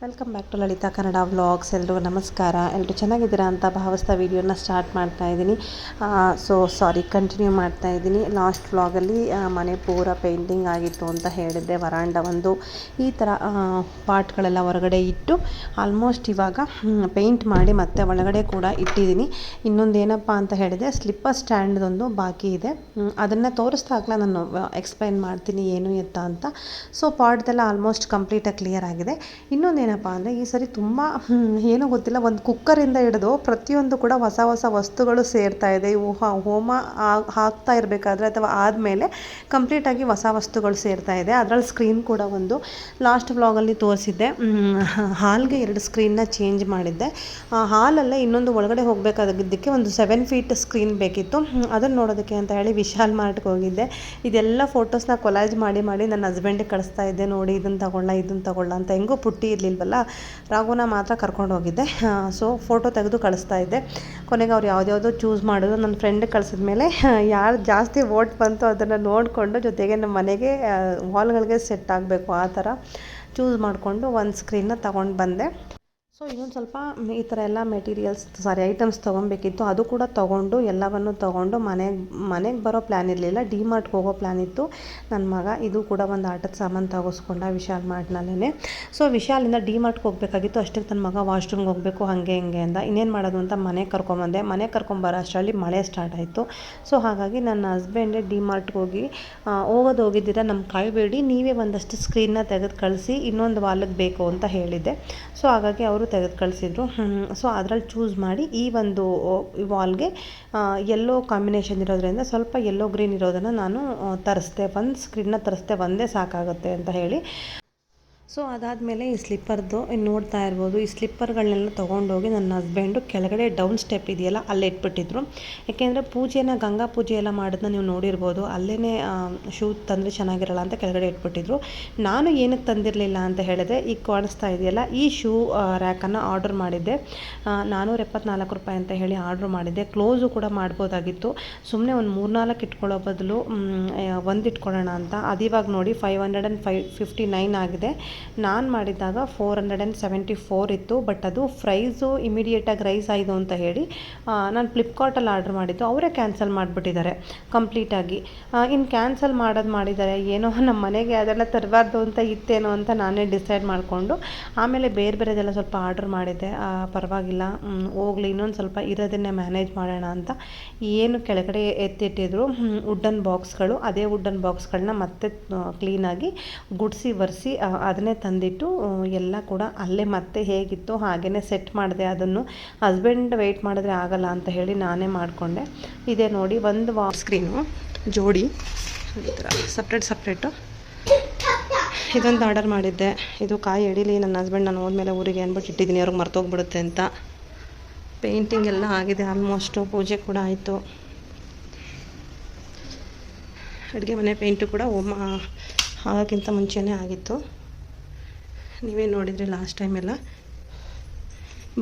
Welcome back to Lalitha Kannada vlogs ಎಲ್ಲರೂ ನಮಸ್ಕಾರ. ಎಲ್ಲರೂ ಚೆನ್ನಾಗಿದ್ದೀರಾ ಅಂತ ಭಾವಿಸ್ತಾ ವೀಡಿಯೋನ ಸ್ಟಾರ್ಟ್ ಮಾಡ್ತಾ ಇದ್ದೀನಿ. ಸೊ ಸಾರಿ ಕಂಟಿನ್ಯೂ ಮಾಡ್ತಾ ಇದ್ದೀನಿ. ಲಾಸ್ಟ್ ವ್ಲಾಗಲ್ಲಿ ಮನೆ ಪೂರ ಪೇಂಟಿಂಗ್ ಆಗಿತ್ತು ಅಂತ ಹೇಳಿದ್ದೆ. ವರಾಂಡ ಒಂದು ಈ ಥರ ಪಾರ್ಟ್ಗಳೆಲ್ಲ ಹೊರಗಡೆ ಇಟ್ಟು ಆಲ್ಮೋಸ್ಟ್ ಇವಾಗ ಪೇಂಟ್ ಮಾಡಿ ಮತ್ತೆ ಒಳಗಡೆ ಕೂಡ ಇಟ್ಟಿದ್ದೀನಿ. ಇನ್ನೊಂದು ಏನಪ್ಪ ಅಂತ ಹೇಳಿದೆ ಸ್ಲಿಪ್ಪರ್ ಸ್ಟ್ಯಾಂಡ್ದೊಂದು ಬಾಕಿ ಇದೆ. ಅದನ್ನು ತೋರಿಸ್ದಾಗಲ ನಾನು ಎಕ್ಸ್ಪ್ಲೈನ್ ಮಾಡ್ತೀನಿ ಏನು ಎತ್ತ ಅಂತ. ಸೊ ಪಾಟ್ದೆಲ್ಲ ಆಲ್ಮೋಸ್ಟ್ ಕಂಪ್ಲೀಟಾಗಿ ಕ್ಲಿಯರ್ ಆಗಿದೆ. ಇನ್ನೊಂದು ಏನಪ್ಪ ಅಂದರೆ ಈ ಸರಿ ತುಂಬ ಏನೋ ಗೊತ್ತಿಲ್ಲ. ಒಂದು ಕುಕ್ಕರಿಂದ ಹಿಡಿದು ಪ್ರತಿಯೊಂದು ಕೂಡ ಹೊಸ ಹೊಸ ವಸ್ತುಗಳು ಸೇರ್ತಾ ಇದೆ. ಇವು ಹೋಮ ಹಾಕ್ತಾ ಇರಬೇಕಾದ್ರೆ ಅಥವಾ ಆದಮೇಲೆ ಕಂಪ್ಲೀಟಾಗಿ ಹೊಸ ವಸ್ತುಗಳು ಸೇರ್ತಾ ಇದೆ. ಅದರಲ್ಲಿ ಸ್ಕ್ರೀನ್ ಕೂಡ ಒಂದು ಲಾಸ್ಟ್ ವ್ಲಾಗಲ್ಲಿ ತೋರಿಸಿದ್ದೆ. ಹಾಲ್ಗೆ ಎರಡು ಸ್ಕ್ರೀನ್ನ ಚೇಂಜ್ ಮಾಡಿದ್ದೆ. ಆ, ಹಾಲಲ್ಲೇ ಇನ್ನೊಂದು ಒಳಗಡೆ ಹೋಗಬೇಕಾಗಿದ್ದಕ್ಕೆ ಒಂದು ಸೆವೆನ್ ಫೀಟ್ ಸ್ಕ್ರೀನ್ ಬೇಕಿತ್ತು. ಅದನ್ನು ನೋಡೋದಕ್ಕೆ ಅಂತ ಹೇಳಿ ವಿಶಾಲ್ ಮಾರ್ಟ್ಗೆ ಹೋಗಿದ್ದೆ. ಇದೆಲ್ಲ ಫೋಟೋಸ್ನ ಕೊಲಾಜ್ ಮಾಡಿ ಮಾಡಿ ನನ್ನ ಹಸ್ಬೆಂಡಿಗೆ ಕಳಿಸ್ತಾ ಇದ್ದೆ. ನೋಡಿ, ಇದನ್ನು ತಗೊಳ್ಳ ಇದನ್ನು ತಗೊಳ್ಳ ಅಂತ ಹೆಂಗೂ ಪುಟ್ಟಿ ಇರಲಿಲ್ವಲ್ಲ ರಾಘುನ ಮಾತ್ರ ಕರ್ಕೊಂಡು ಹೋಗಿದ್ದೆ. ಸೊ ಫೋಟೋ ತೆಗೆದು ಕಳಿಸ್ತಾ ಇದ್ದೆ. ಕೊನೆಗೆ ಅವ್ರು ಯಾವುದ್ಯಾವುದೋ ಚೂಸ್ ಮಾಡಿದ್ರು. ನನ್ನ ಫ್ರೆಂಡಿಗೆ ಕಳಿಸಿದ ಮೇಲೆ ಯಾರು ಜಾಸ್ತಿ ವೋಟ್ ಬಂತು ಅದನ್ನು ನೋಡಿಕೊಂಡು ಜೊತೆಗೆ ನಮ್ಮ ಮನೆಗೆ ವಾಲ್ಗಳಿಗೆ ಸೆಟ್ ಆಗಬೇಕು ಆ ಥರ ಚೂಸ್ ಮಾಡಿಕೊಂಡು ಒಂದು ಸ್ಕ್ರೀನ್ನ ತಗೊಂಡು ಬಂದೆ. ಸೊ ಇನ್ನೊಂದು ಸ್ವಲ್ಪ ಈ ಥರ ಎಲ್ಲ ಮೆಟೀರಿಯಲ್ಸ್ ಸಾರಿ ಐಟಮ್ಸ್ ತೊಗೊಬೇಕಿತ್ತು. ಅದು ಕೂಡ ತೊಗೊಂಡು, ಎಲ್ಲವನ್ನು ತೊಗೊಂಡು ಮನೆಗೆ ಮನೆಗೆ ಬರೋ ಪ್ಲ್ಯಾನ್ ಇರಲಿಲ್ಲ. ಡಿ ಮಾರ್ಟ್ಗೆ ಹೋಗೋ ಪ್ಲ್ಯಾನ್ ಇತ್ತು. ನನ್ನ ಮಗ ಇದು ಕೂಡ ಒಂದು ಆಟದ ಸಾಮಾನು ತಗೋಸ್ಕೊಂಡ ವಿಶಾಲ್ ಮಾರ್ಟ್ನಲ್ಲೇ ಸೊ ವಿಶಾಲಿಂದ ಡಿ ಮಾರ್ಟ್ಗೆ ಹೋಗಬೇಕಾಗಿತ್ತು. ಅಷ್ಟೇ ನನ್ನ ಮಗ ವಾಶ್ರೂಮ್ಗೆ ಹೋಗಬೇಕು, ಹಾಗೆ ಹಿಂಗೆ ಅಂದ ಇನ್ನೇನು ಮಾಡೋದು ಅಂತ ಮನೆಗೆ ಕರ್ಕೊಂಬಂದೆ. ಮನೆಗೆ ಕರ್ಕೊಂಬರೋ ಅಷ್ಟರಲ್ಲಿ ಮಳೆ ಸ್ಟಾರ್ಟ್ ಆಯಿತು. ಸೊ ಹಾಗಾಗಿ ನನ್ನ ಹಸ್ಬೆಂಡೇ ಡಿ ಮಾರ್ಟ್ಗೆ ಹೋಗಿ ಹೋಗೋದು ಹೋಗಿದ್ದೀರ ನಮ್ಮ ಕಾಯಬೇಡಿ. ನೀವೇ ಒಂದಷ್ಟು ಸ್ಕ್ರೀನ್ನ ತೆಗೆದು ಕಳಿಸಿ, ಇನ್ನೊಂದು ವಾಲಕ್ಕೆ ಬೇಕು ಅಂತ ಹೇಳಿದ್ದೆ. ಸೊ ಹಾಗಾಗಿ ಅವರು ತೆಗೆದು ಕಳಿಸಿದ್ರು ಸೊ ಅದರಲ್ಲಿ ಚೂಸ್ ಮಾಡಿ ಈ ಒಂದು ವಾಲ್ಗೆ ಎಲ್ಲೋ ಕಾಂಬಿನೇಷನ್ ಇರೋದ್ರಿಂದ ಸ್ವಲ್ಪ ಎಲ್ಲೋ ಗ್ರೀನ್ ಇರೋದನ್ನು ನಾನು ತರಿಸ್ದೆ. ಒಂದು ಸ್ಕ್ರೀನ್ನ ತರಿಸ್ದೆ, ಒಂದೇ ಸಾಕಾಗುತ್ತೆ ಅಂತ ಹೇಳಿ. ಸೊ ಅದಾದಮೇಲೆ ಈ ಸ್ಲಿಪ್ಪರ್ದು ಇನ್ನು ನೋಡ್ತಾ ಇರ್ಬೋದು, ಈ ಸ್ಲಿಪ್ಪರ್ಗಳನ್ನೆಲ್ಲ ತೊಗೊಂಡೋಗಿ ನನ್ನ ಹಸ್ಬೆಂಡು ಕೆಳಗಡೆ ಡೌನ್ ಸ್ಟೆಪ್ ಇದೆಯಲ್ಲ ಅಲ್ಲೇ ಇಟ್ಬಿಟ್ಟಿದ್ರು. ಯಾಕೆಂದರೆ ಪೂಜೆನ, ಗಂಗಾ ಪೂಜೆ ಎಲ್ಲ ಮಾಡೋದನ್ನ ನೀವು ನೋಡಿರ್ಬೋದು. ಅಲ್ಲೇ ಶೂ ತಂದರೆ ಚೆನ್ನಾಗಿರಲ್ಲ ಅಂತ ಕೆಳಗಡೆ ಇಟ್ಬಿಟ್ಟಿದ್ರು. ನಾನು ಏನಕ್ಕೆ ತಂದಿರಲಿಲ್ಲ ಅಂತ ಹೇಳಿದೆ ಈಗ ಕಾಣಿಸ್ತಾ ಇದೆಯಲ್ಲ, ಈ ಶೂ ರ್ಯಾಕನ್ನು ಆರ್ಡರ್ ಮಾಡಿದ್ದೆ. ನಾನೂರ ನಾನ್ನೂರ ಎಪ್ಪತ್ನಾಲ್ಕು ರೂಪಾಯಿ ಅಂತ ಹೇಳಿ ಆರ್ಡ್ರ್ ಮಾಡಿದ್ದೆ. ಕ್ಲೋಸು ಕೂಡ ಮಾಡ್ಬೋದಾಗಿತ್ತು. ಸುಮ್ಮನೆ ಒಂದು ಮೂರ್ನಾಲ್ಕು ಇಟ್ಕೊಳ್ಳೋ ಬದಲು ಒಂದು ಇಟ್ಕೊಳ್ಳೋಣ ಅಂತ. ಅದಿವಾಗ ನೋಡಿ five hundred and five, fifty nine ಆಗಿದೆ. ನಾನು ಮಾಡಿದಾಗ four hundred and seventy four ಇತ್ತು ಬಟ್ ಅದು ಪ್ರೈಸು ಇಮಿಡಿಯೇಟಾಗಿ ರೈಸ್ ಆಯಿತು ಅಂತ ಹೇಳಿ ನಾನು ಫ್ಲಿಪ್ಕಾರ್ಟಲ್ಲಿ ಆರ್ಡ್ರ್ ಮಾಡಿದ್ದು. ಅವರೇ ಕ್ಯಾನ್ಸಲ್ ಮಾಡಿಬಿಟ್ಟಿದ್ದಾರೆ ಕಂಪ್ಲೀಟಾಗಿ ಇನ್ನು ಕ್ಯಾನ್ಸಲ್ ಮಾಡೋದು ಮಾಡಿದ್ದಾರೆ ಏನೋ ನಮ್ಮ ಮನೆಗೆ ಅದೆಲ್ಲ ತರಬಾರ್ದು ಅಂತ ಇತ್ತೇನೋ ಅಂತ ನಾನೇ ಡಿಸೈಡ್ ಮಾಡಿಕೊಂಡು, ಆಮೇಲೆ ಬೇರೆ ಬೇರೆದೆಲ್ಲ ಸ್ವಲ್ಪ ಆರ್ಡ್ರ್ ಮಾಡಿದ್ದೆ. ಪರವಾಗಿಲ್ಲ ಹೋಗ್ಲಿ, ಇನ್ನೊಂದು ಸ್ವಲ್ಪ ಇರೋದನ್ನೇ ಮ್ಯಾನೇಜ್ ಮಾಡೋಣ ಅಂತ ಏನು ಕೆಳಗಡೆ ಎತ್ತಿಟ್ಟಿದ್ರು. ವುಡ್ಡನ್ ಬಾಕ್ಸ್ಗಳು ಅದೇ ವುಡ್ಡನ್ ಬಾಕ್ಸ್ಗಳನ್ನ ಮತ್ತೆ ಕ್ಲೀನಾಗಿ ಗುಡಿಸಿ, ಒರೆಸಿ ಅದನ್ನೇ ತಂದಿಟ್ಟು ಎಲ್ಲ ಕೂಡ ಅಲ್ಲೇ ಮತ್ತೆ ಹೇಗಿತ್ತು ಹಾಗೇ ಸೆಟ್ ಮಾಡಿದೆ. ಅದನ್ನು ಹಸ್ಬೆಂಡ್ ವೆಯ್ಟ್ ಮಾಡಿದ್ರೆ ಆಗಲ್ಲ ಅಂತ ಹೇಳಿ ನಾನೇ ಮಾಡಿಕೊಂಡೆ. ಇದೆ ನೋಡಿ ಒಂದು ವಾ ಸ್ಕ್ರೀನು ಜೋಡಿ. ಸಪ್ರೇಟ್ ಸಪ್ರೇಟು ಇದೊಂದು ಆರ್ಡರ್ ಮಾಡಿದ್ದೆ. ಇದು ಕಾಯಿ ಎಡೀಲಿ ನನ್ನ ಹಸ್ಬೆಂಡ್ ನಾನು ಹೋದ್ಮೇಲೆ ಊರಿಗೆ ಅಂದ್ಬಿಟ್ಟು ಇಟ್ಟಿದ್ದೀನಿ. ಅವ್ರಿಗೆ ಮರ್ತೋಗ್ಬಿಡುತ್ತೆ ಅಂತ. ಪೇಂಟಿಂಗ್ ಎಲ್ಲ ಆಗಿದೆ ಆಲ್ಮೋಸ್ಟು ಪೂಜೆ ಕೂಡ ಆಯಿತು. ಅಡುಗೆ ಮನೆ ಪೇಂಟು ಕೂಡ ಹೋಮ ಆಗೋಕ್ಕಿಂತ ಮುಂಚೆನೇ ಆಗಿತ್ತು. ನೀವೇ ನೋಡಿದ್ರೆ ಲಾಸ್ಟ್ ಟೈಮ್ ಎಲ್ಲ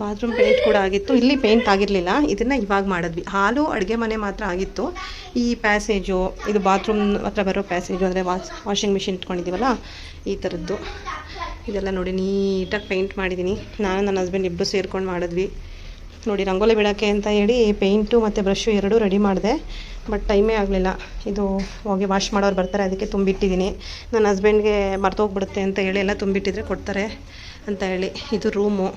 ಬಾತ್ರೂಮ್ ಪೇಂಟ್ ಕೂಡ ಆಗಿತ್ತು. ಇಲ್ಲಿ ಪೇಂಟ್ ಆಗಿರಲಿಲ್ಲ. ಇದನ್ನು ಇವಾಗ ಮಾಡಿದ್ವಿ. ಹಾಲು ಅಡುಗೆ ಮನೆ ಮಾತ್ರ ಆಗಿತ್ತು. ಈ ಪ್ಯಾಸೇಜು ಇದು ಬಾತ್ರೂಮ್ ಹತ್ರ ಬರೋ ಪ್ಯಾಸೇಜು ಅಂದರೆ ವಾಶ್ ವಾಷಿಂಗ್ ಮಿಷಿನ್ ಇಟ್ಕೊಂಡಿದ್ದೀವಲ್ಲ ಈ ಥರದ್ದು ಇದೆಲ್ಲ ನೋಡಿ ನೀಟಾಗಿ ಪೇಂಟ್ ಮಾಡಿದ್ದೀನಿ ನಾನು ನನ್ನ ಹಸ್ಬೆಂಡ್ ಇಬ್ಬರು ಸೇರ್ಕೊಂಡು ಮಾಡಿದ್ವಿ. ನೋಡಿ, ರಂಗೋಲಿ ಬಿಡೋಕ್ಕೆ ಅಂತ ಹೇಳಿ ಪೇಂಟು ಮತ್ತು ಬ್ರಷ್ಷು ಎರಡೂ ರೆಡಿ ಮಾಡಿದೆ. ಬಟ್ ಟೈಮೇ ಆಗಲಿಲ್ಲ. ಇದು ಹೋಗಿ ವಾಶ್ ಮಾಡೋರು ಬರ್ತಾರೆ, ಅದಕ್ಕೆ ತುಂಬಿಟ್ಟಿದ್ದೀನಿ. ನನ್ನ ಹಸ್ಬೆಂಡ್ಗೆ ಮರ್ತೋಗ್ಬಿಡುತ್ತೆ ಅಂತ ಹೇಳಿ ಎಲ್ಲ ತುಂಬಿಟ್ಟಿದ್ರೆ ಕೊಡ್ತಾರೆ ಅಂತ ಹೇಳಿ. ಇದು ರೂಮು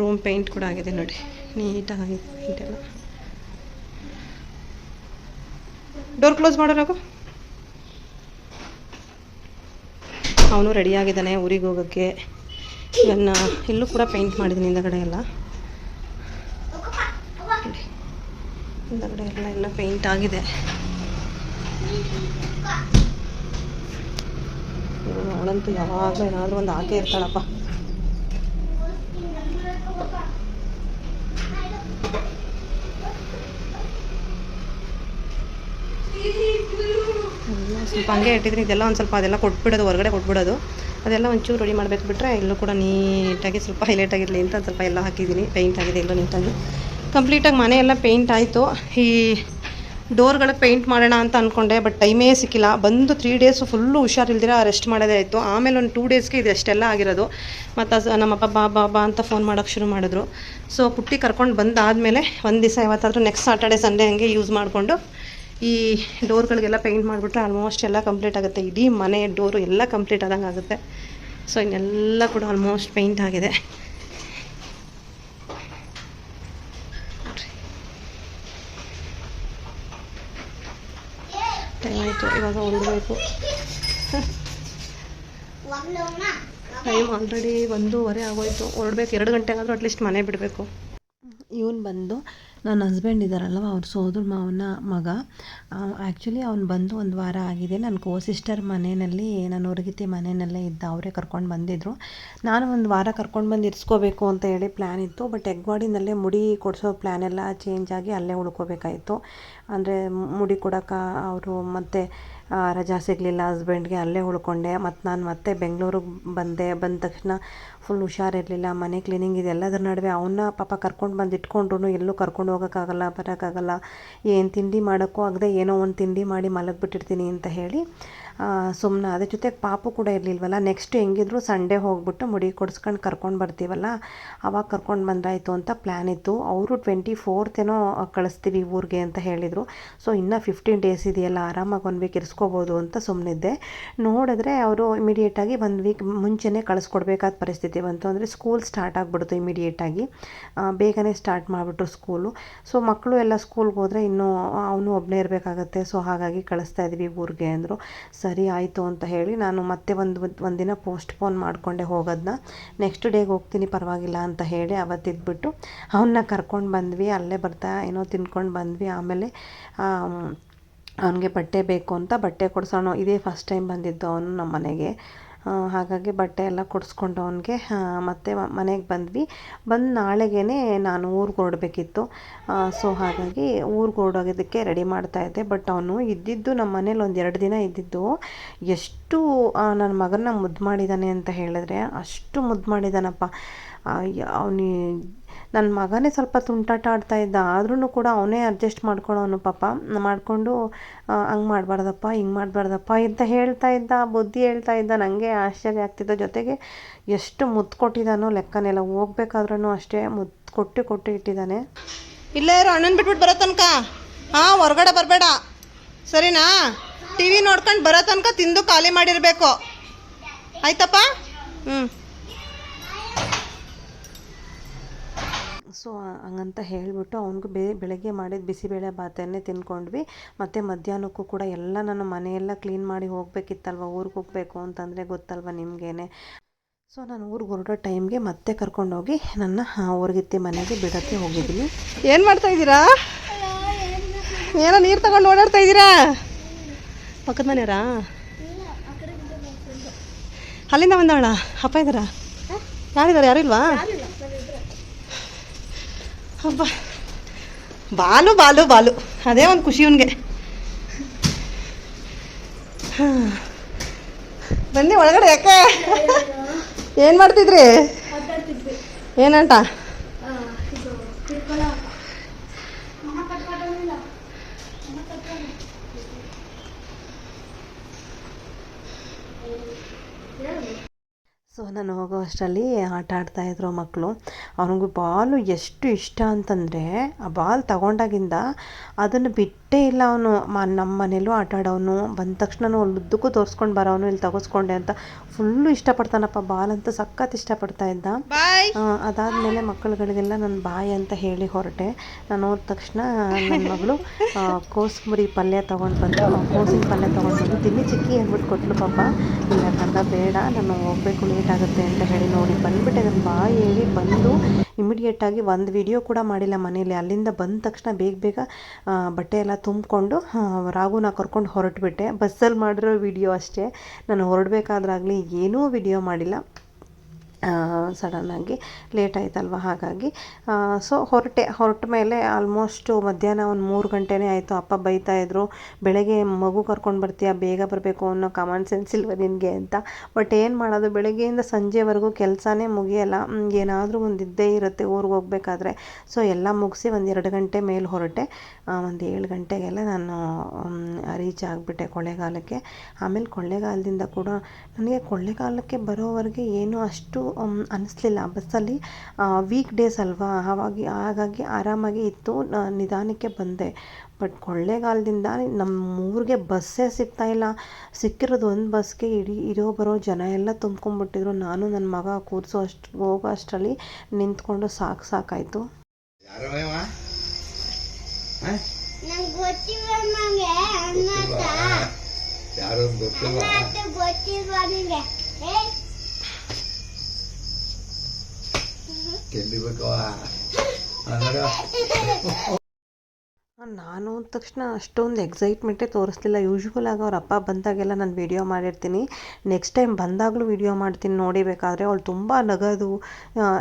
ರೂಮ್ ಪೇಂಟ್ ಕೂಡ ಆಗಿದೆ ನೋಡಿ. ನೀಟಾಗಿ ಪೇಂಟೆಲ್ಲ ಡೋರ್ ಕ್ಲೋಸ್ ಮಾಡೋರಾಗು ಅವನು ರೆಡಿಯಾಗಿದ್ದಾನೆ ಊರಿಗೆ ಹೋಗೋಕ್ಕೆ. ನನ್ನ ಇಲ್ಲೂ ಕೂಡ ಪೇಂಟ್ ಮಾಡಿದ್ದೀನಿ ಹಿಂದಗಡೆ ಎಲ್ಲ ನೋಡಿ. ಹಿಂದಗಡೆ ಎಲ್ಲ ಎಲ್ಲ ಪೇಂಟ್ ಆಗಿದೆ. ಅವಳಂತೂ ಯಾವಾಗಲೂ ಏನಾದರೂ ಒಂದು ಆಕೆ ಇರ್ತಾಳಪ್ಪ. ಸ್ವಲ್ಪ ಹಂಗೆ ಇಟ್ಟಿದ್ದೀನಿ. ಇದೆಲ್ಲ ಒಂದು ಸ್ವಲ್ಪ ಅದೆಲ್ಲ ಕೊಟ್ಬಿಡೋದು, ಹೊರಗಡೆ ಕೊಟ್ಬಿಡೋದು. ಅದೆಲ್ಲ ಒಂಚೂರು ರೆಡಿ ಮಾಡಬೇಕು ಬಿಟ್ಟರೆ ಇಲ್ಲೂ ಕೂಡ ನೀಟಾಗಿ ಸ್ವಲ್ಪ ಹೈಲೈಟ್ ಆಗಿರಲಿ ಅಂತ ಸ್ವಲ್ಪ ಎಲ್ಲ ಹಾಕಿದ್ದೀನಿ. ಪೇಂಟ್ ಆಗಿದೆ ಎಲ್ಲೂ ನೀಟಾಗಿ. ಕಂಪ್ಲೀಟಾಗಿ ಮನೆ ಎಲ್ಲ ಪೇಂಟ್ ಆಯಿತು. ಈ ಡೋರ್ಗಳಿಗೆ ಪೇಂಟ್ ಮಾಡೋಣ ಅಂತ ಅಂದ್ಕೊಂಡೆ ಬಟ್ ಟೈಮೇ ಸಿಕ್ಕಿಲ್ಲ. ಬಂದು ತ್ರೀ ಡೇಸು ಫುಲ್ಲು ಹುಷಾರಿಲ್ದಿರ ರೆಸ್ಟ್ ಮಾಡೋದೇ ಆಯಿತು. ಆಮೇಲೆ ಒಂದು ಟೂ ಡೇಸ್ಗೆ ಇದು ಅಷ್ಟೆಲ್ಲ ಆಗಿರೋದು. ಮತ್ತು ಅದು ನಮ್ಮಪ್ಪ ಬಾ ಬಾ ಬಾ ಅಂತ ಫೋನ್ ಮಾಡೋಕ್ಕೆ ಶುರು ಮಾಡಿದ್ರು. ಸೊ ಪುಟ್ಟಿ ಕರ್ಕೊಂಡು ಬಂದಾದಮೇಲೆ ಒಂದು ದಿವಸ ಯಾವತ್ತಾದರೂ ನೆಕ್ಸ್ಟ್ ಸಾಟರ್ಡೆ ಸಂಡೇ ಹಂಗೆ ಯೂಸ್ ಮಾಡಿಕೊಂಡು ಈ ಡೋರ್ಗಳಿಗೆಲ್ಲ ಪೇಂಟ್ ಮಾಡಿಬಿಟ್ರೆ ಆಲ್ಮೋಸ್ಟ್ ಎಲ್ಲ ಕಂಪ್ಲೀಟ್ ಆಗುತ್ತೆ. ಇಡೀ ಮನೆ ಡೋರು ಎಲ್ಲ ಕಂಪ್ಲೀಟ್ ಆದಂಗೆ ಆಗುತ್ತೆ. ಸೊ ಇನ್ನೆಲ್ಲ ಕೂಡ ಆಲ್ಮೋಸ್ಟ್ ಪೇಂಟ್ ಆಗಿದೆ. ಟೈಮ್ ಆಯಿತು ಇವಾಗ ಹೊರಡಬೇಕು ಟೈಮ್ ಆಲ್ರೆಡಿ ಒಂದೂವರೆ ಆಗೋಯ್ತು. ಹೊರಡ್ಬೇಕು, ಎರಡು ಗಂಟೆಗಾದರೂ ಅಟ್ಲೀಸ್ಟ್ ಮನೆ ಬಿಡಬೇಕು. ಇವನು ಬಂದು, ನನ್ನ ಹಸ್ಬೆಂಡ್ ಇದ್ದಾರಲ್ವ ಅವ್ರ ಸೋದರ ಮಾವನ ಮಗ. ಆ್ಯಕ್ಚುಲಿ ಅವ್ನು ಬಂದು ಒಂದು ವಾರ ಆಗಿದೆ. ನನ್ನ ಕೋ ಸಿಸ್ಟರ್ ಮನೆಯಲ್ಲಿ, ನಾನು ಹೊರಗಿತಿ ಮನೆಯಲ್ಲೇ ಇದ್ದ, ಅವರೇ ಕರ್ಕೊಂಡು ಬಂದಿದ್ದರು ನಾನು ಒಂದು ವಾರ ಕರ್ಕೊಂಡು ಬಂದು ಇರಿಸ್ಕೋಬೇಕು ಅಂತ ಹೇಳಿ ಪ್ಲ್ಯಾನ್ ಇತ್ತು ಬಟ್ ಎಗ್ವಾಡಿನಲ್ಲೇ ಮುಡಿ ಕೊಡಿಸೋ ಪ್ಲ್ಯಾನ್ ಎಲ್ಲ ಚೇಂಜ್ ಆಗಿ ಅಲ್ಲೇ ಉಳ್ಕೋಬೇಕಾಯಿತು. ಅಂದರೆ ಮುಡಿ ಕೊಡೋಕೆ ಅವರು ಮತ್ತೆ ರಜಾ ಸಿಗಲಿಲ್ಲ ಹಸ್ಬೆಂಡ್ಗೆ ಅಲ್ಲೇ ಉಳ್ಕೊಂಡೆ. ಮತ್ತು ನಾನು ಮತ್ತೆ ಬೆಂಗಳೂರಿಗೆ ಬಂದೆ. ಬಂದ ತಕ್ಷಣ ಫುಲ್ ಹುಷಾರಿರಲಿಲ್ಲ. ಮನೆ ಕ್ಲೀನಿಂಗ್ ಇದೆಲ್ಲದರ ನಡುವೆ ಅವನ್ನ ಪಾಪ ಕರ್ಕೊಂಡು ಬಂದು ಇಟ್ಕೊಂಡ್ರು ಎಲ್ಲೂ ಕರ್ಕೊಂಡು ಹೋಗೋಕ್ಕಾಗಲ್ಲ, ಬರೋಕ್ಕಾಗಲ್ಲ. ಏನು ತಿಂಡಿ ಮಾಡೋಕ್ಕೂ ಆಗದೆ ಏನೋ ಒಂದು ತಿಂಡಿ ಮಾಡಿ ಮಲಗಿಬಿಟ್ಟಿರ್ತೀನಿ ಅಂತ ಹೇಳಿ ಸುಮ್ಮನೆ ಅದ್ರ ಜೊತೆಗೆ ಪಾಪು ಕೂಡ ಇರಲಿಲ್ವಲ್ಲ ನೆಕ್ಸ್ಟ್ ಹೆಂಗಿದ್ರು ಸಂಡೇ ಹೋಗ್ಬಿಟ್ಟು ಮುಡಿ ಕೊಡ್ಸ್ಕೊಂಡು ಕರ್ಕೊಂಡು ಬರ್ತೀವಲ್ಲ, ಅವಾಗ ಕರ್ಕೊಂಡು ಬಂದಾಯಿತು ಅಂತ ಪ್ಲ್ಯಾನ್ ಇತ್ತು. ಅವರು ಟ್ವೆಂಟಿ ಫೋರ್ತ್ ಏನೋ ಕಳಿಸ್ತೀವಿ ಊರಿಗೆ ಅಂತ ಹೇಳಿದರು. ಸೊ ಇನ್ನೂ ಫಿಫ್ಟೀನ್ ಡೇಸ್ ಇದೆಯಲ್ಲ, ಆರಾಮಾಗಿ ಒಂದು ವೀಕ್ ಇರಿಸ್ಕೋಬೋದು ಅಂತ ಸುಮ್ಮನಿದ್ದೆ ನೋಡಿದ್ರೆ ಅವರು ಇಮಿಡಿಯೇಟಾಗಿ ಒಂದು ವೀಕ್ ಮುಂಚೆನೇ ಕಳಿಸ್ಕೊಡ್ಬೇಕಾದ ಪರಿಸ್ಥಿತಿ ಬಂತು. ಅಂದರೆ ಸ್ಕೂಲ್ ಸ್ಟಾರ್ಟ್ ಆಗಿಬಿಡ್ತು ಇಮಿಡಿಯೇಟಾಗಿ ಬೇಗನೆ ಸ್ಟಾರ್ಟ್ ಮಾಡಿಬಿಟ್ರು ಸ್ಕೂಲು ಸೊ ಮಕ್ಕಳು ಎಲ್ಲ ಸ್ಕೂಲ್ಗೆ ಹೋದರೆ ಇನ್ನೂ, ಅವನು ಒಬ್ಬನೇ ಇರಬೇಕಾಗತ್ತೆ. ಸೊ ಹಾಗಾಗಿ ಕಳಿಸ್ತಾ ಇದ್ವಿ ಊರಿಗೆ ಅಂದರು. ಸರಿ ಆಯಿತು ಅಂತ ಹೇಳಿ ನಾನು ಮತ್ತೆ ಒಂದು ಒಂದಿನ ಪೋಸ್ಟ್ಪೋನ್ ಮಾಡಿಕೊಂಡೆ ಹೋಗೋದನ್ನ ನೆಕ್ಸ್ಟ್ ಡೇಗೆ ಹೋಗ್ತೀನಿ ಪರವಾಗಿಲ್ಲ ಅಂತ ಹೇಳಿ ಅವತ್ತಿದ್ಬಿಟ್ಟು ಅವನ್ನ ಕರ್ಕೊಂಡು ಬಂದ್ವಿ. ಅಲ್ಲೇ ಬರ್ತಾ ಏನೋ ತಿನ್ಕೊಂಡು ಬಂದ್ವಿ. ಆಮೇಲೆ ಅವನಿಗೆ ಬಟ್ಟೆ ಬೇಕು ಅಂತ ಬಟ್ಟೆ ಕೊಡಿಸೋಣ. ಇದೇ ಫಸ್ಟ್ ಟೈಮ್ ಬಂದಿದ್ದು ಅವನು ನಮ್ಮ ಮನೆಗೆ ಹಾಗಾಗಿ ಬಟ್ಟೆ ಎಲ್ಲ ಕೊಡಿಸ್ಕೊಂಡು ಅವನಿಗೆ ಮತ್ತೆ ಮನೆಗೆ ಬಂದ್ವಿ. ಬಂದು ನಾಳೆಗೇ ನಾನು ಊರಿಗೆ ಹೊರಡ್ಬೇಕಿತ್ತು. ಸೊ ಹಾಗಾಗಿ ಊರಿಗೆ ಹೊರಡೋದಕ್ಕೆ ರೆಡಿ ಮಾಡ್ತಾ ಇದ್ದೆ. ಬಟ್ ಅವನು ಇದ್ದಿದ್ದು ನಮ್ಮ ಮನೇಲಿ ಒಂದು ಎರಡು ದಿನ ಇದ್ದಿದ್ದು. ಎಷ್ಟು ನನ್ನ ಮಗನ ಮುದ್ದು ಮಾಡಿದ್ದಾನೆ ಅಂತ ಹೇಳಿದ್ರೆ ಅಷ್ಟು ಮುದ್ದು ಮಾಡಿದ್ದಾನಪ್ಪ ಅವನು ನನ್ನ ಮಗನೇ ಸ್ವಲ್ಪ ತುಂಟಾಟ ಆಡ್ತಾ ಇದ್ದ ಆದ್ರೂ ಕೂಡ ಅವನೇ ಅಡ್ಜಸ್ಟ್ ಮಾಡ್ಕೊಳೋನು ಪಾಪ. ಮಾಡಿಕೊಂಡು ಹಂಗೆ ಮಾಡಬಾರ್ದಪ್ಪ, ಹಿಂಗೆ ಮಾಡಬಾರ್ದಪ್ಪ ಅಂತ ಹೇಳ್ತಾ ಇದ್ದ, ಬುದ್ಧಿ ಹೇಳ್ತಾ ಇದ್ದ. ನನಗೆ ಆಶ್ಚರ್ಯ ಆಗ್ತಿದ್ದ ಜೊತೆಗೆ ಎಷ್ಟು ಮುತ್ತು ಕೊಟ್ಟಿದ್ದಾನೋ ಲೆಕ್ಕನೆಲ್ಲ ಹೋಗ್ಬೇಕಾದ್ರೂ ಅಷ್ಟೇ ಮುತ್ತು ಕೊಟ್ಟು ಕೊಟ್ಟು ಇಟ್ಟಿದ್ದಾನೆ. ಇಲ್ಲೇ ಇರೋ, ಅಣ್ಣನ ಬಿಟ್ಬಿಟ್ಟು ಬರೋ ತನಕ. ಹಾಂ, ಹೊರಗಡೆ ಬರಬೇಡ. ಸರಿನಾ? ಟಿ ವಿ ನೋಡ್ಕೊಂಡು ಬರೋ ತನಕ ತಿಂದು ಖಾಲಿ ಮಾಡಿರಬೇಕು. ಆಯ್ತಪ್ಪ? ಹ್ಞೂ ಸೊ ಹಂಗಂತ ಹೇಳಿಬಿಟ್ಟು ಅವ್ನಿಗೂ ಬೇ, ಬೆಳಗ್ಗೆ ಮಾಡಿದ ಬಿಸಿಬೇಳೆ ಭಾತನ್ನೇ ತಿನ್ಕೊಂಡ್ವಿ ಮತ್ತು ಮಧ್ಯಾಹ್ನಕ್ಕೂ ಕೂಡ ಎಲ್ಲ ನಾನು ಮನೆಯೆಲ್ಲ ಕ್ಲೀನ್ ಮಾಡಿ ಹೋಗಬೇಕಿತ್ತಲ್ವ? ಊರಿಗೆ ಹೋಗಬೇಕು ಅಂತಂದರೆ ಗೊತ್ತಲ್ವ ನಿಮಗೇನೆ? ಸೊ, ನಾನು ಊರಿಗೆ ಹೊರಡೋ ಟೈಮ್ಗೆ ಮತ್ತೆ ಕರ್ಕೊಂಡೋಗಿ ನನ್ನ ಊರಿಗಿತ್ತಿ ಮನೆಗೆ ಬಿಡೋಕ್ಕೆ ಹೋಗಿದ್ದೀನಿ. ಏನು ಮಾಡ್ತಾ ಇದ್ದೀರಾ? ಏನೋ ನೀರು ತಗೊಂಡು ಓಡಾಡ್ತಾ ಇದ್ದೀರಾ? ಪಕ್ಕದ ಮನೆಯವರಾ? ಅಲ್ಲಿಂದ ಬಂದವಳ? ಅಪ್ಪ ಇದ್ದಾರಾ? ಯಾರಿದ್ದಾರೆ? ಯಾರು ಅಬ್ಬ. ಬಾಲು ಬಾಲು ಬಾಲು. ಅದೇ ಒಂದು ಖುಷಿ ಅವನಿಗೆ ಬನ್ನಿ ಒಳಗಡೆ ಯಾಕೆ? ಏನು ಮಾಡ್ತಿದ್ರಿ? ಏನಂಟ ಸೊ ನಾನು ಹೋಗೋ ಅಷ್ಟರಲ್ಲಿ ಆಟ ಆಡ್ತಾಯಿದ್ರು ಮಕ್ಕಳು. ಅವ್ರಿಗೂ ಬಾಲು ಎಷ್ಟು ಇಷ್ಟ ಅಂತಂದರೆ ಆ ಬಾಲ್ ತಗೊಂಡಾಗಿಂದ ಅದನ್ನು ಬಿಟ್ಟೇ ಇಲ್ಲ ಅವನು. ನಮ್ಮ ಮನೇಲೂ ಆಟ ಆಡೋನು ಬಂದ ತಕ್ಷಣ ಉದ್ದಕ್ಕೂ ತೋರಿಸ್ಕೊಂಡು ಬರೋನು ಇಲ್ಲಿ ತಗೋಸ್ಕೊಂಡೆ ಅಂತ ಫುಲ್ಲು ಇಷ್ಟಪಡ್ತಾನಪ್ಪ. ಬಾಲ್ ಅಂತ ಸಖತ್ ಇಷ್ಟಪಡ್ತಾ ಇದ್ದ. ಅದಾದಮೇಲೆ ಮಕ್ಕಳುಗಳಿಗೆಲ್ಲ ನಾನು ಬಾಯ್ ಅಂತ ಹೇಳಿ ಹೊರಟೆ. ನಾನು ಹೋದ ತಕ್ಷಣ ನನ್ನ ಮಗಳು ಕೋಸಂಬರಿ ಕೋಸ್ಮುರಿ ಪಲ್ಯ ತೊಗೊಂಡು ಬಂದು ಕೋಸಿನ ಪಲ್ಯ ತೊಗೊಂಡು ಬಂದು ತಿನ್ನಿ ಚಿಕ್ಕಿ ಅಂದ್ಬಿಟ್ಟು ಕೊಟ್ಟಳು ಪಾಪ. ಇಲ್ಲ ಕಂದ ಬೇಡ. ನಾನು ಹೋಗ್ಬೇಕು. ಲೇಟ್ ಆಗುತ್ತೆ ಅಂತ ಹೇಳಿ ನೋಡಿ ಬಂದ್ಬಿಟ್ಟೆ. ನನ್ನ ಬಾಯಿ ಹೇಳಿ ಬಂದು ಇಮಿಡಿಯೇಟಾಗಿ ಒಂದು ವಿಡಿಯೋ ಕೂಡ ಮಾಡಿಲ್ಲ ಮನೇಲಿ ಅಲ್ಲಿಂದ ಬಂದ ತಕ್ಷಣ ಬೇಗ ಬೇಗ ಬಟ್ಟೆ ಎಲ್ಲ ತುಂಬಿಕೊಂಡು ರಾಗುನ ಕರ್ಕೊಂಡು ಹೊರಟುಬಿಟ್ಟೆ. ಬಸ್ಸಲ್ಲಿ ಮಾಡಿರೋ ವಿಡಿಯೋ ಅಷ್ಟೇ. ನಾನು ಹೊರಡಬೇಕಾದ್ರಾಗಲಿ ಏನೂ ವಿಡಿಯೋ ಮಾಡಿಲ್ಲ. ಸಡನ್ನಾಗಿ ಲೇಟ್ ಆಯ್ತಲ್ವ? ಹಾಗಾಗಿ ಸೊ ಹೊರಟೆ, ಹೊರಟ ಮೇಲೆ ಆಲ್ಮೋಸ್ಟು ಮಧ್ಯಾಹ್ನ ಒಂದು ಮೂರು ಗಂಟೆನೇ ಆಯಿತು. ಅಪ್ಪ ಬೈತಾ ಬೈತಾಯಿದ್ರು ಬೆಳಗ್ಗೆ ಮಗು ಕರ್ಕೊಂಡು ಬರ್ತೀಯಾ? ಬೇಗ ಬರಬೇಕು ಅನ್ನೋ ಕಾಮನ್ ಸೆನ್ಸ್ ಇಲ್ವ ನಿನಗೆ ಅಂತ? ಬಟ್ ಏನು ಮಾಡೋದು? ಬೆಳಗ್ಗೆಯಿಂದ ಸಂಜೆವರೆಗೂ ಕೆಲಸನೇ ಮುಗಿಯಲ್ಲ. ಏನಾದರೂ ಒಂದು ಇದ್ದೇ ಇರುತ್ತೆ ಊರಿಗೆ ಹೋಗ್ಬೇಕಾದ್ರೆ. ಸೊ ಎಲ್ಲ ಮುಗಿಸಿ ಒಂದು ಎರಡು ಗಂಟೆ ಮೇಲೆ ಹೊರಟೆ. ಒಂದು ಏಳು ಗಂಟೆಗೆಲ್ಲ ನಾನು ರೀಚ್ ಆಗಿಬಿಟ್ಟೆ ಕೊಳ್ಳೇಗಾಲಕ್ಕೆ. ಆಮೇಲೆ ಕೊಳ್ಳೆಗಾಲದಿಂದ ಕೂಡ, ನನಗೆ ಕೊಳ್ಳೆಗಾಲಕ್ಕೆ ಬರೋವರೆಗೆ ಏನೂ ಅಷ್ಟು ಅನ್ನಿಸ್ಲಿಲ್ಲ ಬಸ್ಸಲ್ಲಿ ವೀಕ್ ಡೇಸ್ ಅಲ್ವಾ? ಹಾಗಾಗಿ ಹಾಗಾಗಿ ಆರಾಮಾಗಿ ಇತ್ತು. ನಿಧಾನಕ್ಕೆ ಬಂದೆ. ಬಟ್ ಕೊಳ್ಳೇಗಾಲದಿಂದ ನಮ್ಮ ಊರಿಗೆ ಬಸ್ಸೇ ಸಿಗ್ತಾ ಇಲ್ಲ. ಸಿಕ್ಕಿರೋದು ಒಂದು ಬಸ್ಗೆ ಇಡೀ ಇರೋ ಬರೋ ಜನ ಎಲ್ಲ ತುಂಬ್ಕೊಂಡ್ಬಿಟ್ಟಿದ್ರು. ನಾನು ನನ್ನ ಮಗ ಕೂರಿಸೋ ಅಷ್ಟು ಹೋಗೋ ಅಷ್ಟರಲ್ಲಿ ನಿಂತ್ಕೊಂಡು ಸಾಕು ಸಾಕಾಯಿತು. ಯಾರು ಗೊತ್ತಿಲ್ಲ ಅನ್ನತ್ತ ಗೊತ್ತಿಲ್ವಾ ನಿಂಗೆ ಏ ಕೆಲ್ಲಿಬೇಕವ ಅಂದ್ರೆ ನಾನು ಅಂದ ತಕ್ಷಣ ಅಷ್ಟೊಂದು ಎಕ್ಸೈಟ್ಮೆಂಟೇ ತೋರಿಸ್ಲಿಲ್ಲ. ಯೂಶ್ವಲ್ ಆಗಿ ಅವ್ರ ಅಪ್ಪ ಬಂದಾಗೆಲ್ಲ ನಾನು ವೀಡಿಯೋ ಮಾಡಿರ್ತೀನಿ. ನೆಕ್ಸ್ಟ್ ಟೈಮ್ ಬಂದಾಗಲೂ ವೀಡಿಯೋ ಮಾಡ್ತೀನಿ. ನೋಡಿ ಬೇಕಾದರೆ ಅವಳು ತುಂಬ ನಗೋದು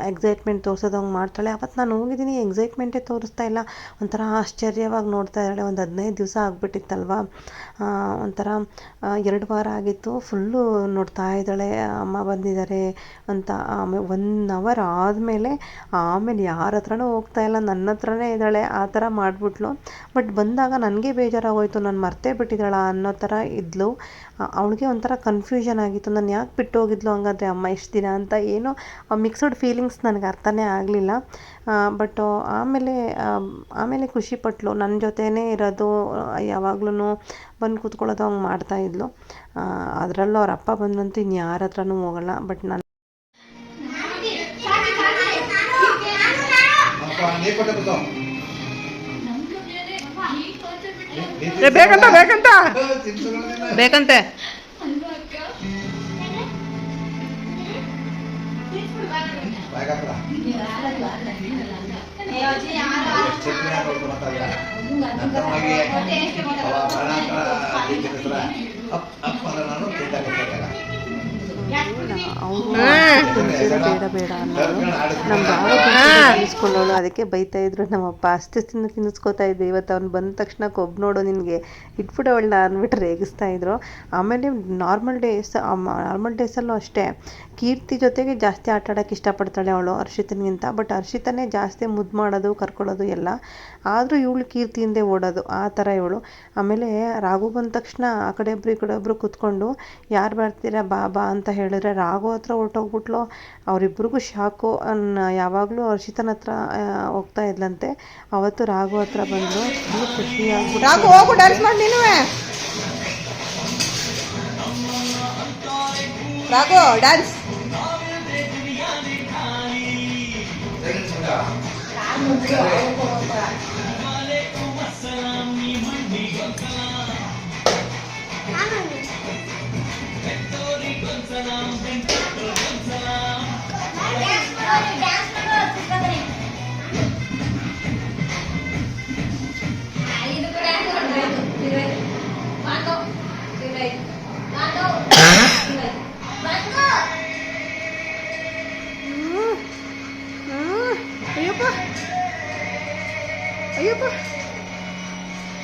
ಎಕ್ಸೈಟ್ಮೆಂಟ್ ತೋರಿಸೋದು ಹಂಗೆ ಮಾಡ್ತಾಳೆ. ಅವತ್ತು ನಾನು ಹೋಗಿದ್ದೀನಿ. ಎಕ್ಸೈಟ್ಮೆಂಟೇ ತೋರಿಸ್ತಾ ಇಲ್ಲ. ಒಂಥರ ಆಶ್ಚರ್ಯವಾಗಿ ನೋಡ್ತಾ ಇದ್ದಾಳೆ. ಒಂದು ಹದಿನೈದು ದಿವಸ ಆಗಿಬಿಟ್ಟಿತ್ತಲ್ವ? ಒಂಥರ ಎರಡು ವಾರ ಆಗಿತ್ತು. ಫುಲ್ಲು ನೋಡ್ತಾ ಇದ್ದಾಳೆ. ಅಮ್ಮ ಬಂದಿದ್ದಾರೆ ಅಂತ. ಆಮೇಲೆ ಒನ್ ಅವರ್ ಆದಮೇಲೆ ಆಮೇಲೆ ಯಾರ ಹತ್ರನೂ ಹೋಗ್ತಾ ಇಲ್ಲ. ನನ್ನ ಹತ್ರನೇ ಇದ್ದಾಳೆ. ಆ ಥರ ಮಾಡಿಬಿಟ್ಲು. ಬಟ್ ಬಂದಾಗ ನನಗೆ ಬೇಜಾರಾಗೋಯಿತು, ನಾನು ಮರ್ತೇ ಬಿಟ್ಟಿದ್ದಾಳ ಅನ್ನೋ ಥರ ಇದ್ಲು. ಅವಳಿಗೆ ಒಂಥರ ಕನ್ಫ್ಯೂಷನ್ ಆಗಿತ್ತು. ನಾನು ಯಾಕೆ ಬಿಟ್ಟು ಹೋಗಿದ್ಲು ಹಂಗಾದ್ರೆ? ಅಮ್ಮ ಇಷ್ಟು ದಿನ ಅಂತ ಏನೋ ಮಿಕ್ಸಡ್ ಫೀಲಿಂಗ್ಸ್ ನನಗೆ ಅರ್ಥನೇ ಆಗಲಿಲ್ಲ. ಬಟ್ ಆಮೇಲೆ ಆಮೇಲೆ ಖುಷಿಪಟ್ಲು ನನ್ನ ಜೊತೆನೇ ಇರೋದು ಯಾವಾಗ್ಲೂ ಬಂದು ಕೂತ್ಕೊಳ್ಳೋದು ಹಂಗೆ ಮಾಡ್ತಾಯಿದ್ಲು ಅದರಲ್ಲೂ ಅವ್ರ ಅಪ್ಪ ಬಂದಂತೂ ಇನ್ನು ಯಾರ ಹತ್ರನೂ ಹೋಗಲ್ಲ. ಬಟ್ ನಾನು ಅಪ್ಪ, ನೀ ಬಿಟ್ಟು ಬೇಕಂತ ಬೇಕಂತ ಬೇಕಂತೆ ಅಪ್ಪ ನಾನು ಅನ್ನೋಳು ನಮ್ಮ ಅದಕ್ಕೆ ಬೈತಾ ಇದ್ರು. ನಮ್ಮಪ್ಪ ಅಷ್ಟು ತಿನ್ನ ತಿನ್ನಿಸ್ಕೋತಾ ಇದ್ದೆ ಇವತ್ತು ಅವ್ನು ಬಂದ ತಕ್ಷಣ ಕೊಬ್ಬು ನೋಡು ನಿನಗೆ. ಇಟ್ಬಿಟ್ಟು ಅವಳನ್ನ ಅಂದ್ಬಿಟ್ಟು ರೇಗಿಸ್ತಾ ಇದ್ರು. ಆಮೇಲೆ ನಾರ್ಮಲ್ ಡೇಸ್ ನಾರ್ಮಲ್ ಡೇಸಲ್ಲೂ ಅಷ್ಟೇ. ಕೀರ್ತಿ ಜೊತೆಗೆ ಜಾಸ್ತಿ ಆಟ ಆಡೋಕ್ಕೆ ಇಷ್ಟಪಡ್ತಾಳೆ ಅವಳು ಹರ್ಷಿತನಿಗಿಂತ ಬಟ್ ಹರ್ಷಿತನೇ ಜಾಸ್ತಿ ಮುದ್ದು ಮಾಡೋದು, ಕರ್ಕೊಳ್ಳೋದು ಎಲ್ಲ. ಆದರೂ ಇವಳು ಕೀರ್ತಿಯಿಂದ ಓಡೋದು. ಆ ಥರ ಇವಳು. ಆಮೇಲೆ ರಾಘು ಬಂದ ತಕ್ಷಣ ಆ ಕಡೆ ಒಬ್ರು ಈ ಕಡೆ ಒಬ್ರು ಕೂತ್ಕೊಂಡು, ಯಾರು ಬರ್ತೀರಾ ಬಾ ಬಾ ಅಂತ ಹೇಳಿದ್ರೆ ರಾಘು ಹತ್ರ ಹೊರಟೋಗ್ಬಿಟ್ಲು. ಅವರಿಬ್ರಿಗೂ ಶಾಕು. ಅನ್ನ ಯಾವಾಗಲೂ ಹರ್ಷಿತನ ಹತ್ರ ಹೋಗ್ತಾ ಇದ್ಲಂತೆ. ಅವತ್ತು ರಾಘು ಹತ್ರ ಬಂದು ಖುಷಿಯಾಗಿ ಡ್ಯಾನ್ಸ್ ಮಾಡಿ ನೀನು. Raghu dance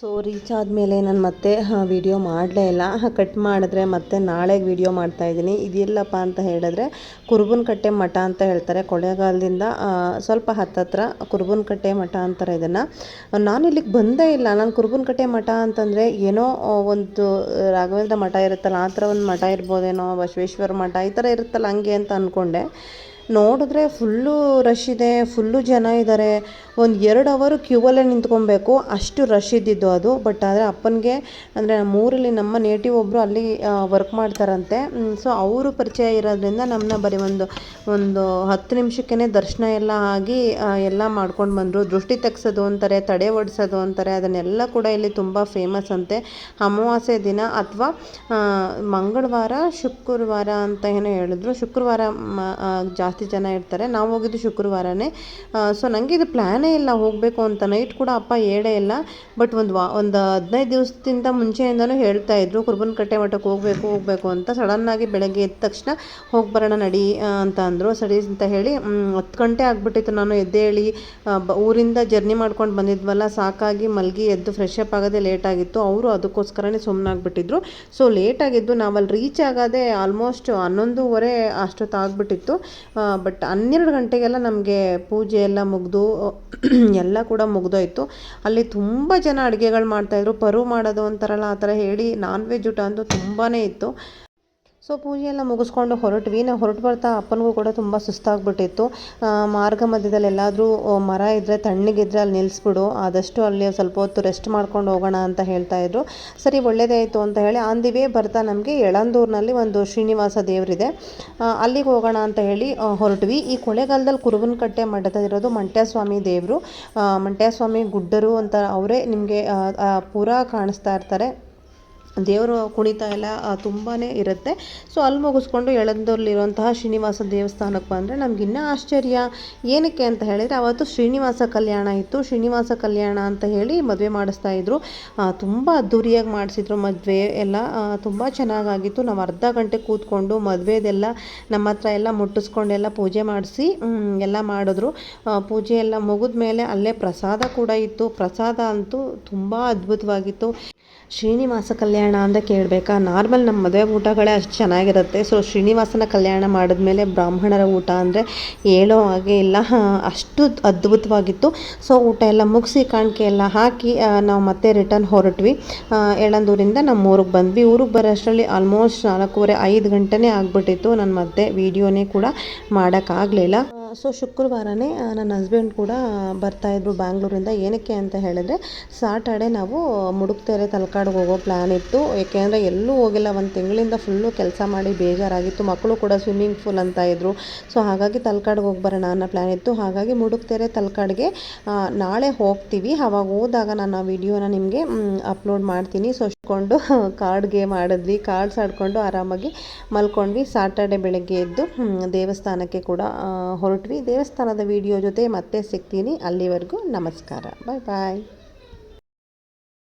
So reach ಆದಮೇಲೆ ನಾನು ಮತ್ತೆ ವಿಡಿಯೋ ಮಾಡಲೇ ಇಲ್ಲ. ಕಟ್ ಮಾಡಿದ್ರೆ ಮತ್ತೆ ನಾಳೆಗೆ ವಿಡಿಯೋ ಮಾಡ್ತಾಯಿದ್ದೀನಿ ಇದೆಲ್ಲಪ್ಪ ಅಂತ ಹೇಳಿದ್ರೆ ಕುರುಬನಕಟ್ಟೆ ಮಠ ಅಂತ ಹೇಳ್ತಾರೆ. ಕೊಳೆಗಾಲದಿಂದ ಸ್ವಲ್ಪ ಹತ್ತತ್ರ ಕುರುಬನಕಟ್ಟೆ ಮಠ ಅಂತಾರೆ ಇದನ್ನು. ನಾನು ಇಲ್ಲಿಗೆ ಬಂದೇ ಇಲ್ಲ. ನಾನು ಕುರುಬನಕಟ್ಟೆ ಮಠ ಅಂತಂದರೆ ಏನೋ ಒಂದು ರಾಘವೇಂದ್ರ ಮಠ ಇರುತ್ತಲ್ಲ, ಆ ಥರ ಒಂದು ಮಠ ಇರ್ಬೋದೇನೋ, ಬಸವೇಶ್ವರ ಮಠ ಈ ಥರ ಇರುತ್ತಲ್ಲ, ಹಂಗೆ ಅಂತ ಅಂದ್ಕೊಂಡೆ ನೋಡಿದ್ರೆ ಫುಲ್ಲು ರಶ್ ಇದೆ ಫುಲ್ಲು ಜನ ಇದ್ದಾರೆ ಒಂದು ಎರಡು ಅವರು ಕ್ಯೂವಲ್ಲೇ ನಿಂತ್ಕೊಬೇಕು. ಅಷ್ಟು ರಶ್ ಇದ್ದಿದ್ದು ಅದು. ಬಟ್ ಆದರೆ ಅಪ್ಪನಿಗೆ, ಅಂದರೆ ನಮ್ಮೂರಲ್ಲಿ ನಮ್ಮ ನೇಟಿವ್ ಒಬ್ಬರು ಅಲ್ಲಿ ವರ್ಕ್ ಮಾಡ್ತಾರಂತೆ. ಸೊ ಅವರು ಪರಿಚಯ ಇರೋದ್ರಿಂದ ನಮ್ಮನ್ನ ಬರೀ ಒಂದು ಒಂದು ಹತ್ತು ನಿಮಿಷಕ್ಕೇ ದರ್ಶನ ಎಲ್ಲ ಆಗಿ ಎಲ್ಲ ಮಾಡ್ಕೊಂಡು ಬಂದರು. ದೃಷ್ಟಿ ತೆಗ್ಸೋದು ಅಂತಾರೆ, ತಡೆ ಒಡಿಸೋದು ಅಂತಾರೆ, ಅದನ್ನೆಲ್ಲ ಕೂಡ ಇಲ್ಲಿ ತುಂಬ ಫೇಮಸ್ ಅಂತೆ. ಅಮಾವಾಸ್ಯೆ ದಿನ ಅಥವಾ ಮಂಗಳವಾರ, ಶುಕ್ರವಾರ ಅಂತ ಏನೋ ಹೇಳಿದ್ರು. ಶುಕ್ರವಾರ ಜಾಸ್ತಿ ಜಾಸ್ತಿ ಜನ ಇರ್ತಾರೆ. ನಾವು ಹೋಗಿದ್ದು ಶುಕ್ರವಾರನೇ. ಸೊ ನನಗೆ ಇದು ಪ್ಲ್ಯಾನೇ ಇಲ್ಲ ಹೋಗಬೇಕು ಅಂತ. ನೈಟ್ ಕೂಡ ಅಪ್ಪ ಹೇಳೇ ಇಲ್ಲ. ಬಟ್ ಒಂದು ವಾ, ಒಂದು ಹದಿನೈದು ದಿವಸದಿಂದ ಮುಂಚೆಯಿಂದನೂ ಹೇಳ್ತಾ ಇದ್ರು, ಕುರುಬನ ಕಟ್ಟೆ ಮಠಕ್ಕೆ ಹೋಗಬೇಕು ಹೋಗಬೇಕು ಅಂತ. ಸಡನ್ನಾಗಿ ಬೆಳಗ್ಗೆ ಎದ್ದ ತಕ್ಷಣ ಹೋಗಿ ಬರೋಣ ನಡಿ ಅಂತ ಅಂದರು. ಸರಿ ಅಂತ ಹೇಳಿ ಹತ್ತು ಗಂಟೆ ಆಗಿಬಿಟ್ಟಿತ್ತು ನಾನು ಎದ್ದೇಳಿ ಊರಿಂದ ಜರ್ನಿ ಮಾಡ್ಕೊಂಡು ಬಂದಿದ್ವಲ್ಲ, ಸಾಕಾಗಿ ಮಲಗಿ ಎದ್ದು ಫ್ರೆಶ್ ಅಪ್ ಆಗೋದೇ ಲೇಟ್ ಆಗಿತ್ತು. ಅವರು ಅದಕ್ಕೋಸ್ಕರನೇ ಸುಮ್ಮನಾಗ್ಬಿಟ್ಟಿದ್ರು ಸೊ ಲೇಟ್ ಆಗಿದ್ದು ನಾವಲ್ಲಿ ರೀಚ್ ಆಗೋದೇ ಆಲ್ಮೋಸ್ಟ್ ಹನ್ನೊಂದೂವರೆ ಅಷ್ಟೊತ್ತು ಆಗಿಬಿಟ್ಟಿತ್ತು ಬಟ್ ಹನ್ನೆರಡು ಗಂಟೆಗೆಲ್ಲ ನಮಗೆ ಪೂಜೆ ಎಲ್ಲ ಮುಗಿದು, ಎಲ್ಲ ಕೂಡ ಮುಗಿದೋಯ್ತು. ಅಲ್ಲಿ ತುಂಬ ಜನ ಅಡುಗೆಗಳು ಮಾಡ್ತಾಯಿದ್ರು ಪರು ಮಾಡೋದು ಅಂತಾರಲ್ಲ ಆ ಥರ ಹೇಳಿ ನಾನ್ ವೆಜ್ ಊಟ ಅಂತೂ ತುಂಬಾ ಇತ್ತು. ಸೊ ಪೂಜೆ ಎಲ್ಲ ಮುಗಿಸ್ಕೊಂಡು ಹೊರಟ್ವಿ. ನಾವು ಹೊರಟು ಬರ್ತಾ ಅಪ್ಪನಿಗೂ ಕೂಡ ತುಂಬ ಸುಸ್ತಾಗ್ಬಿಟ್ಟಿತ್ತು. ಮಾರ್ಗ ಮಧ್ಯದಲ್ಲಿ ಎಲ್ಲಾದರೂ ಮರ ಇದ್ದರೆ ತಣ್ಣಗಿದ್ರೆ ಅಲ್ಲಿ ನಿಲ್ಲಿಸ್ಬಿಡು ಆದಷ್ಟು ಅಲ್ಲಿ ಸ್ವಲ್ಪ ಹೊತ್ತು ರೆಸ್ಟ್ ಮಾಡ್ಕೊಂಡು ಹೋಗೋಣ ಅಂತ ಹೇಳ್ತಾ ಇದ್ರು. ಸರಿ, ಒಳ್ಳೇದೇ ಅಂತ ಹೇಳಿ ಆನ್ ದಿ ಬರ್ತಾ ನಮಗೆ ಎಳಂದೂರಿನಲ್ಲಿ ಒಂದು ಶ್ರೀನಿವಾಸ ದೇವರಿದೆ. ಅಲ್ಲಿಗೆ ಹೋಗೋಣ ಅಂತ ಹೇಳಿ ಹೊರಟ್ವಿ. ಈ ಕೊಳೆಗಾಲದಲ್ಲಿ ಕುರುಬನಕಟ್ಟೆ ಮಠದಲ್ಲಿರೋದು ಮಂಟ್ಯಸ್ವಾಮಿ ದೇವರು. ಮಂಟ್ಯಸ್ವಾಮಿ ಗುಡ್ಡರು ಅಂತ ಅವರೇ ನಿಮಗೆ ಪೂರಾ ಕಾಣಿಸ್ತಾ ಇರ್ತಾರೆ. ದೇವರು ಕುಣಿತ ಎಲ್ಲ ತುಂಬಾ ಇರುತ್ತೆ. ಸೊ ಅಲ್ಲಿ ಮುಗಿಸ್ಕೊಂಡು ಎಳಂದೂರಲ್ಲಿರುವಂತಹ ಶ್ರೀನಿವಾಸ ದೇವಸ್ಥಾನಕ್ಕೆ ಬಂದರೆ ನಮ್ಗೆ ಇನ್ನೂ ಆಶ್ಚರ್ಯ. ಏನಕ್ಕೆ ಅಂತ ಹೇಳಿದರೆ, ಅವತ್ತು ಶ್ರೀನಿವಾಸ ಕಲ್ಯಾಣ ಇತ್ತು. ಶ್ರೀನಿವಾಸ ಕಲ್ಯಾಣ ಅಂತ ಹೇಳಿ ಮದುವೆ ಮಾಡಿಸ್ತಾ ಇದ್ರು. ತುಂಬ ಅದ್ದೂರಿಯಾಗಿ ಮಾಡಿಸಿದ್ರು ಮದುವೆ ಎಲ್ಲ. ತುಂಬ ಚೆನ್ನಾಗಾಗಿತ್ತು. ನಾವು ಅರ್ಧ ಗಂಟೆ ಕೂತ್ಕೊಂಡು ಮದುವೆದೆಲ್ಲ ನಮ್ಮ ಹತ್ರ ಎಲ್ಲ ಮುಟ್ಟಿಸ್ಕೊಂಡೆಲ್ಲ ಪೂಜೆ ಮಾಡಿಸಿ ಎಲ್ಲ ಮಾಡಿದ್ರು. ಪೂಜೆ ಎಲ್ಲ ಮುಗಿದ ಮೇಲೆ ಅಲ್ಲೇ ಪ್ರಸಾದ ಕೂಡ ಇತ್ತು. ಪ್ರಸಾದ ಅಂತೂ ತುಂಬ ಅದ್ಭುತವಾಗಿತ್ತು. ಶ್ರೀನಿವಾಸ ಕಲ್ಯಾಣ ಅಂತ ಕೇಳಬೇಕಾ? ನಾರ್ಮಲ್ ನಮ್ಮ ಮದುವೆ ಊಟಗಳೇ ಅಷ್ಟು ಚೆನ್ನಾಗಿರುತ್ತೆ. ಸೊ ಶ್ರೀನಿವಾಸನ ಕಲ್ಯಾಣ ಮಾಡಿದ್ಮೇಲೆ ಬ್ರಾಹ್ಮಣರ ಊಟ ಅಂದರೆ ಹೇಳೋ ಹಾಗೆ ಇಲ್ಲ. ಅಷ್ಟು ಅದ್ಭುತವಾಗಿತ್ತು. ಸೊ ಊಟ ಎಲ್ಲ ಮುಗಿಸಿ ಕಾಣಿಕೆ ಎಲ್ಲ ಹಾಕಿ ನಾವು ಮತ್ತೆ ರಿಟರ್ನ್ ಹೊರಟ್ವಿ. ಏಳಂದೂರಿಂದ ನಮ್ಮ ಊರಿಗೆ ಬಂದ್ವಿ. ಊರಿಗೆ ಬರೋಷ್ಟರಲ್ಲಿ ಆಲ್ಮೋಸ್ಟ್ ನಾಲ್ಕೂವರೆ ಐದು ಗಂಟೆನೇ ಆಗಿಬಿಟ್ಟಿತ್ತು. ನಾನು ಮತ್ತೆ ವೀಡಿಯೋನೇ ಕೂಡ ಮಾಡೋಕ್ಕಾಗಲಿಲ್ಲ ಸೊ ಶುಕ್ರವಾರನೇ ನನ್ನ ಹಸ್ಬೆಂಡ್ ಕೂಡ ಬರ್ತಾಯಿದ್ರು ಬ್ಯಾಂಗ್ಳೂರಿಂದ ಏನಕ್ಕೆ ಅಂತ ಹೇಳಿದ್ರೆ ಸಾಟರ್ಡೆ ನಾವು ಮುಡುಕ್ತೆರೆ ತಲಕಾಡಿಗೆ ಹೋಗೋ ಪ್ಲ್ಯಾನ್ ಇತ್ತು. ಏಕೆಂದರೆ ಎಲ್ಲೂ ಹೋಗಿಲ್ಲ. ಒಂದು ತಿಂಗಳಿಂದ ಫುಲ್ಲು ಕೆಲಸ ಮಾಡಿ ಬೇಜಾರಾಗಿತ್ತು. ಮಕ್ಕಳು ಕೂಡ ಸ್ವಿಮ್ಮಿಂಗ್ ಫೂಲ್ ಅಂತ ಇದ್ದರು ಸೊ ಹಾಗಾಗಿ ತಲಕಾಡಿಗೆ ಹೋಗಿ ಬರೋಣ ಅನ್ನೋ ಪ್ಲ್ಯಾನ್ ಇತ್ತು. ಹಾಗಾಗಿ ಮುಡುಕ್ತೆರೆ ತಲಕಾಡಿಗೆ ನಾಳೆ ಹೋಗ್ತೀವಿ. ಆವಾಗ ಹೋದಾಗ ನಾನು ಆ ವಿಡಿಯೋನ ನಿಮಗೆ ಅಪ್ಲೋಡ್ ಮಾಡ್ತೀನಿ. ಸೊ ಕಾರ್ಡ್ ಗೇಮ್ ಆಡಿದ್ವಿ. ಕಾರ್ಡ್ಸ್ ಆಡ್ಕೊಂಡು ಆರಾಮಾಗಿ ಮಲ್ಕೊಂಡ್ವಿ. ಸಾಟರ್ಡೆ ಬೆಳಗ್ಗೆ ಎದ್ದು ದೇವಸ್ಥಾನಕ್ಕೆ ಕೂಡ ಆ, ಹೊರಟ್ವಿ ದೇವಸ್ಥಾನದ ವಿಡಿಯೋ ಜೊತೆ ಮತ್ತೆ ಸಿಗ್ತೀನಿ. ಅಲ್ಲಿವರೆಗೂ ನಮಸ್ಕಾರ. ಬಾಯ್ ಬಾಯ್